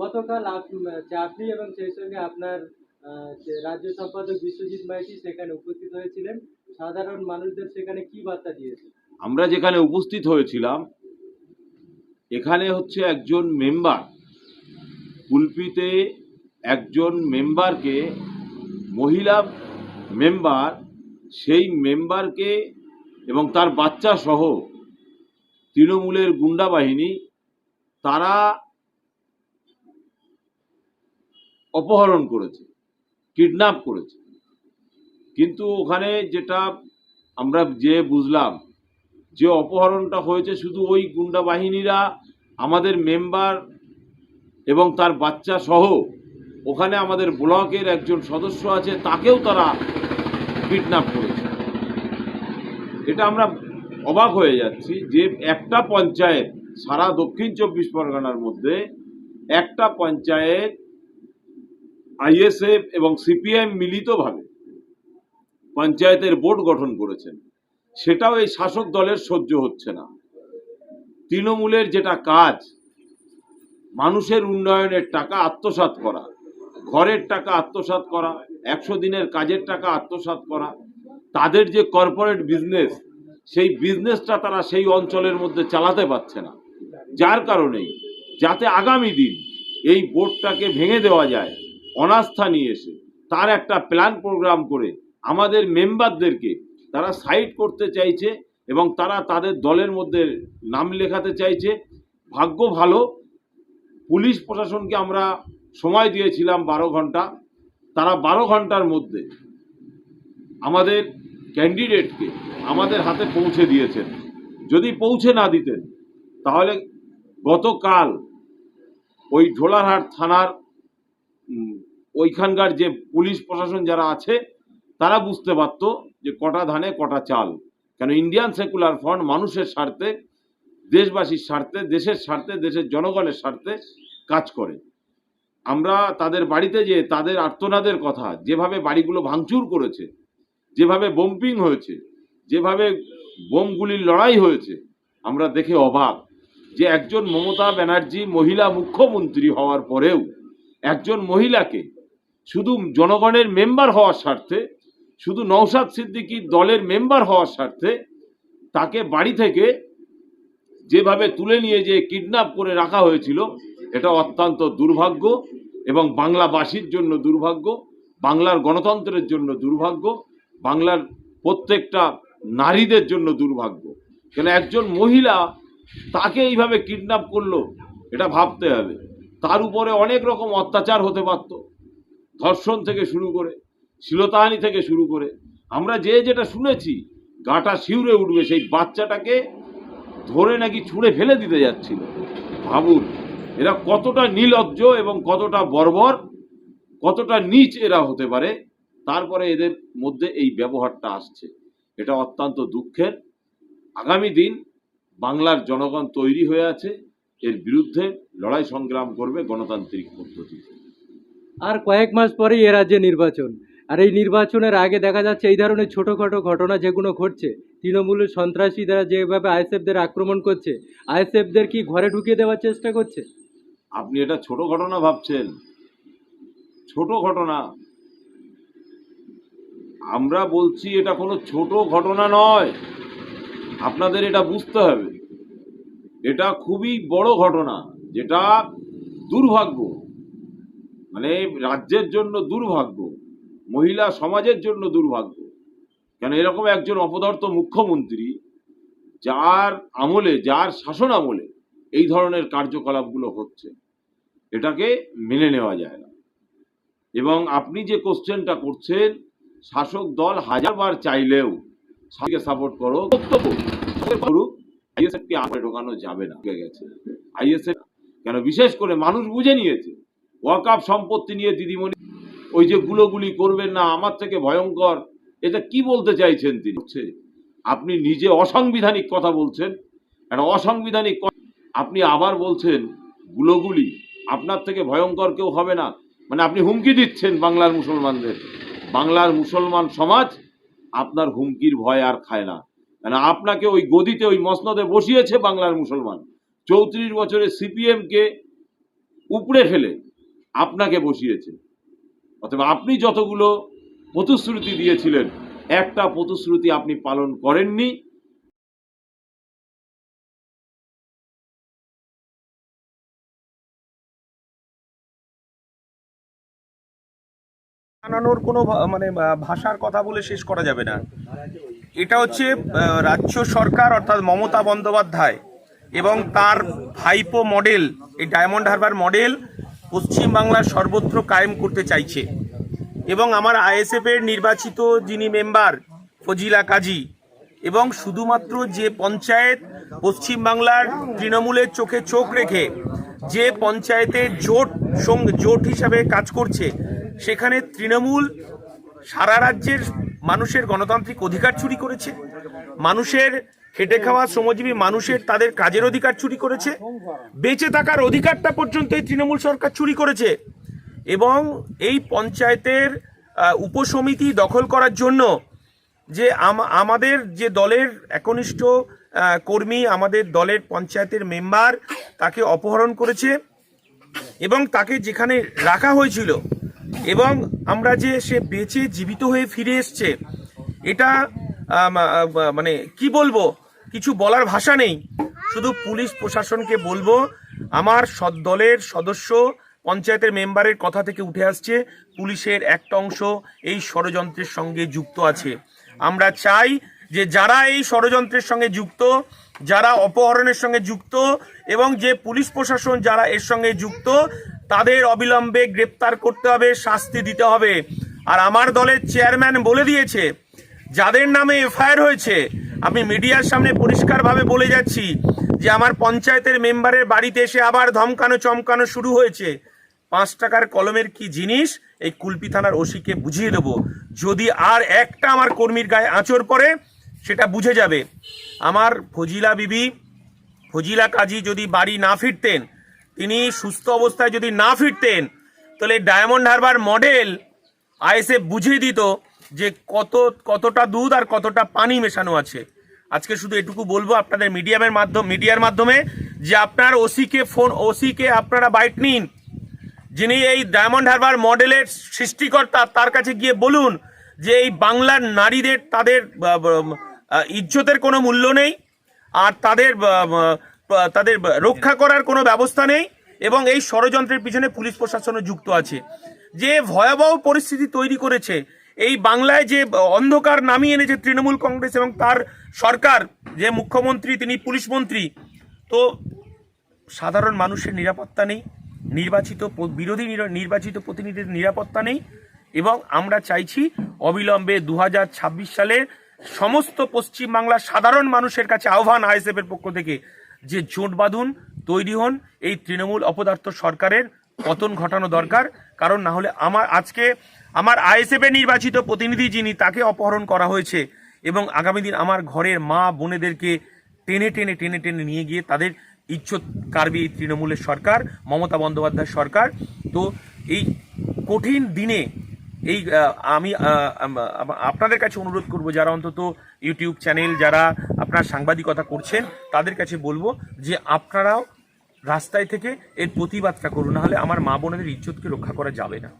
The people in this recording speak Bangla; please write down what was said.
গতকাল আপনি এবং সেই সঙ্গে আপনার রাজ্য সম্পাদক বিশ্বজিৎ মাইতি সেখানে উপস্থিত হয়েছিলেন। সাধারণ মানুষদের সেখানে কি বার্তা দিয়েছে আমরা যেখানে উপস্থিত হয়েছিলাম, এখানে হচ্ছে একজন মেম্বার। কুলপিতে একজন মেম্বারকে, মহিলা মেম্বার, সেই মেম্বারকে এবং তার বাচ্চা সহ তৃণমূলের গুন্ডা বাহিনী, তারা অপহরণ করেছে কিডন্যাপ করেছে। কিন্তু ওখানে যেটা আমরা যে বুঝলাম, যে অপহরণটা হয়েছে শুধু ওই গুন্ডা বাহিনীরা, আমাদের মেম্বার এবং তার বাচ্চা সহ ওখানে আমাদের ব্লকের একজন সদস্য আছে, তাকেও তারা কিডন্যাপ করেছে। এটা আমরা অবাক হয়ে যাচ্ছি যে একটা পঞ্চায়েত সারা দক্ষিণ চব্বিশ পরগনার মধ্যে একটা পঞ্চায়েত আইএসএফ এবং সিপিএম মিলিতভাবে পঞ্চায়েতের বোর্ড গঠন করেছেন। সেটাও এই শাসক দলের সহ্য হচ্ছে না। তৃণমূলের যেটা কাজ, মানুষের উন্নয়নের টাকা আত্মসাৎ করা, ঘরের টাকা আত্মসাৎ করা, একশো দিনের কাজের টাকা আত্মসাৎ করা, তাদের যে কর্পোরেট বিজনেস, সেই বিজনেসটা তারা সেই অঞ্চলের মধ্যে চালাতে পারছে না। যার কারণেই যাতে আগামী দিন এই বোর্ডটাকে ভেঙে দেওয়া যায় অনাস্থা নিয়ে এসে তার একটা প্ল্যান প্রোগ্রাম করে আমাদের মেম্বারদেরকে তারা সাইড করতে চাইছে এবং তারা তাদের দলের মধ্যে নাম লেখাতে চাইছে। ভাগ্য ভালো, পুলিশ প্রশাসনকে আমরা সময় দিয়েছিলাম বারো ঘণ্টা। তারা বারো ঘণ্টার মধ্যে আমাদের ক্যান্ডিডেটকে আমাদের হাতে পৌঁছে দিয়েছেন। যদি পৌঁছে না দিতেন, তাহলে গতকাল ওই ঢোলারহাট থানার ওইখানকার যে পুলিশ প্রশাসন যারা আছে, তারা বুঝতে পারত যে কটা ধানে, কটা চাল। কেন ইন্ডিয়ান সেকুলার ফ্রন্ট মানুষের স্বার্থে, দেশবাসীর স্বার্থে, দেশের স্বার্থে, দেশের জনগণের স্বার্থে কাজ করে। আমরা তাদের বাড়িতে যে তাদের আর্তনাদের কথা, যেভাবে বাড়িগুলো ভাঙচুর করেছে, যেভাবে বোম্পিং হয়েছে, যেভাবে বোমগুলির লড়াই হয়েছে, আমরা দেখে অবাক যে একজন মমতা ব্যানার্জি মহিলা মুখ্যমন্ত্রী হওয়ার পরেও, একজন মহিলাকে শুধু জনগণের মেম্বার হওয়ার স্বার্থে, শুধু নৌসাদ সিদ্দিকির দলের মেম্বার হওয়ার স্বার্থে, তাকে বাড়ি থেকে যেভাবে তুলে নিয়ে যে কিডন্যাপ করে রাখা হয়েছিল, এটা অত্যন্ত দুর্ভাগ্য এবং বাংলাবাসীর জন্য দুর্ভাগ্য, বাংলার গণতন্ত্রের জন্য দুর্ভাগ্য, বাংলার প্রত্যেকটা নারীদের জন্য দুর্ভাগ্য। কেন একজন মহিলা তাকে এইভাবে কিডন্যাপ করল, এটা ভাবতে হবে। তার উপরে অনেক রকম অত্যাচার হতে পারত। ধর্ষণ থেকে শুরু করে, শিলতাহানি থেকে শুরু করে, আমরা যে যেটা শুনেছি, গাটা শিউরে উঠবে, সেই বাচ্চাটাকে ধরে নাকি ছুঁড়ে ফেলে দিতে যাচ্ছিল। ভাবুন, এরা কতটা নির্লজ্জ এবং কতটা বর্বর, কতটা নিচ এরা হতে পারে, তারপরে এদের মধ্যে এই ব্যবহারটা আসছে। এটা অত্যন্ত দুঃখের। আগামী দিন বাংলার জনগণ তৈরি হয়ে আছে, এর বিরুদ্ধে লড়াই সংগ্রাম করবে গণতান্ত্রিক পদ্ধতিতে। আর কয়েক মাস পরেই এ রাজ্যে নির্বাচন। আর এই নির্বাচনের আগে দেখা যাচ্ছে এই ধরনের ছোটোখাটো ঘটনা যেগুলো ঘটছে। তৃণমূলের সন্ত্রাসীরা যেভাবে আইএসএফদের আক্রমণ করছে, আইএসএফদের কি ঘরে ঢুকিয়ে দেওয়ার চেষ্টা করছে? আপনি এটা ছোট ঘটনা ভাবছেন। ছোট ঘটনা। আমরা বলছি এটা কোনো ছোট ঘটনা নয়। আপনাদের এটা বুঝতে হবে। এটা খুবই বড় ঘটনা, যেটা দুর্ভাগ্য। মানে রাজ্যের জন্য দুর্ভাগ্য, মহিলা সমাজের জন্য দুর্ভাগ্য। কেন এরকম একজন অপদার্থ মুখ্যমন্ত্রী যার আমলে, যার শাসন আমলে এই ধরনের কার্যকলাপগুলো হচ্ছে, এটাকে মেনে নেওয়া যায় না। এবং আপনি যে কোশ্চেনটা করছেন, শাসক দল হাজারবার চাইলেও সাপোর্ট করো করুক আইএসএফকে ঢোকানো যাবে না গেছে। আইএসএফ কেন বিশেষ করে মানুষ বুঝে নিয়েছে ওয়াকাপ সম্পত্তি নিয়ে দিদিমণি, ওই যে গুলোগুলি করবেন না, আমার থেকে ভয়ঙ্কর। এটা কি বলতে চাইছেন তিনি? আপনি নিজে অসাংবিধানিক কথা বলছেন, একটা অসাংবিধানিক আপনি আবার বলছেন, গুলোগুলি আপনার থেকে ভয়ঙ্কর কেউ হবে না। মানে আপনি হুমকি দিচ্ছেন বাংলার মুসলমানদের। বাংলার মুসলমান সমাজ আপনার হুমকির ভয় আর খায় না। মানে আপনাকে ওই গদিতে, ওই মসনদে বসিয়েছে বাংলার মুসলমান। চৌত্রিশ বছরে সিপিএমকে উপড়ে ফেলে। আপনাকে বসিয়েছে। অথবা আপনি যতগুলো প্রতিশ্রুতি দিয়েছিলেন, একটা প্রতিশ্রুতি আপনি পালন করেননি। বানানোর কোনো মানে ভাষার কথা বলে শেষ করা যাবে না। এটা হচ্ছে রাজ্য সরকার, অর্থাৎ মমতা বন্দ্যোপাধ্যায় এবং তার ভাইপো মডেল এই ডায়মন্ড হারবার মডেল পশ্চিমবাংলার সর্বত্র কায়েম করতে চাইছে। এবং আমার আইএসএফ এর নির্বাচিত যিনি মেম্বার, ফজিলা কাজী এবং শুধুমাত্র যে পঞ্চায়েত পশ্চিমবাংলার তৃণমূলের চোখে চোখ রেখে যে পঞ্চায়েতের জোট জোট হিসাবে কাজ করছে, সেখানে তৃণমূল সারা রাজ্যের মানুষের গণতান্ত্রিক অধিকার চুরি করেছে। মানুষের খেটে খাওয়া শ্রমজীবী মানুষের তাদের কাজের অধিকার চুরি করেছে। বেঁচে থাকার অধিকারটা পর্যন্ত এই তৃণমূল সরকার চুরি করেছে। এবং এই পঞ্চায়েতের উপসমিতি দখল করার জন্য যে আম- আমাদের যে দলের একনিষ্ঠ কর্মী আমাদের দলের পঞ্চায়েতের মেম্বার তাকে অপহরণ করেছে এবং তাকে যেখানে রাখা হয়েছিল এবং আমরা যে সে বেঁচে জীবিত হয়ে ফিরে এসছে, এটা মানে কি বলব? কিছু বলার ভাষা নেই। শুধু পুলিশ প্রশাসনকে বলব, আমার সদ- দলের সদস্য, পঞ্চায়েতের মেম্বারের কথা থেকে উঠে আসছে, পুলিশের একটা অংশ এই ষড়যন্ত্রের সঙ্গে যুক্ত আছে। আমরা চাই যে যারা এই ষড়যন্ত্রের সঙ্গে যুক্ত, যারা অপহরণের সঙ্গে যুক্ত এবং যে পুলিশ প্রশাসন যারা এর সঙ্গে যুক্ত, তাদের অবিলম্বে গ্রেপ্তার করতে হবে, শাস্তি দিতে হবে। আর আমার দলের চেয়ারম্যান বলে দিয়েছে, যাদের নামে এফআইআর হয়েছে আমি মিডিয়ার সামনে পরিষ্কারভাবে বলে যাচ্ছি যে আমার পঞ্চায়েতের মেম্বারের বাড়িতে এসে আবার ধমকানো, চমকানো শুরু হয়েছে। পাঁচ টাকার কলমের কি জিনিস? এই কুলপি থানার ওসিকে বুঝিয়ে দেবো। যদি আর একটা আমার কর্মীর গায়ে আঁচড় পড়ে, সেটা বুঝে যাবে। আমার ফজিলা বিবি, ফজিলা কাজী যদি বাড়ি না ফিরতেন, তিনি সুস্থ অবস্থায় যদি না ফিরতেন, তাহলে ডায়মন্ড হারবার মডেল আইএসএফ বুঝিয়ে দিত। যে কত, কতটা দুধ আর কতটা পানি মেশানো আছে। আজকে শুধু এটুকু বলব আপনাদের মিডিয়ামের মাধ্যম, মিডিয়ার মাধ্যমে যে আপনার ওসিকে ফোন, ওসিকে আপনারা বাইট নিন। যিনি এই ডায়মন্ড হারবার মডেলের সৃষ্টিকর্তা, তার কাছে গিয়ে বলুন যে এই বাংলার নারীদের, তাদের ইজ্জতের কোনো মূল্য নেই আর তাদের তাদের রক্ষা করার কোনো ব্যবস্থা নেই এবং এই ষড়যন্ত্রের পিছনে পুলিশ প্রশাসনও যুক্ত আছে। যে ভয়াবহ পরিস্থিতি তৈরি করেছে এই বাংলায় যে অন্ধকার নামিয়ে এনেছে তৃণমূল কংগ্রেস এবং তার সরকার, যে মুখ্যমন্ত্রী, তিনি পুলিশ মন্ত্রী, তো সাধারণ মানুষের নিরাপত্তা নেই, নির্বাচিত বিরোধী নির্বাচিত প্রতিনিধিদের নিরাপত্তা নেই এবং আমরা চাইছি অবিলম্বে দু সালের সমস্ত পশ্চিমবাংলার সাধারণ মানুষের কাছে আহ্বান আইএসএফের পক্ষ থেকে যে জোট বাঁধুন, তৈরি হন এই তৃণমূল অপদার্থ সরকারের পতন ঘটানো দরকার। কারণ না হলে আমার আজকে আমার আইএসএফের নির্বাচিত প্রতিনিধি যিনি, তাকে অপহরণ করা হয়েছে। এবং আগামী দিন আমার ঘরের মা বোনেদেরকে টেনে টেনে টেনে টেনে নিয়ে গিয়ে তাদের ইজ্জত কারবে এই তৃণমূলের সরকার, মমতা বন্দ্যোপাধ্যায় সরকার। তো এই কঠিন দিনে এই আম- আপনাদের কাছে অনুরোধ করব, যারা অন্তত ইউটিউব চ্যানেল, যারা আপনার সাংবাদিকতা করছেন, তাদের কাছে বলব যে আপনারাও রাস্তায় থেকে এর প্রতিবাদটা করুন নাহলে আমার মা বোনেদের ইজ্জতকে রক্ষা করা যাবে না।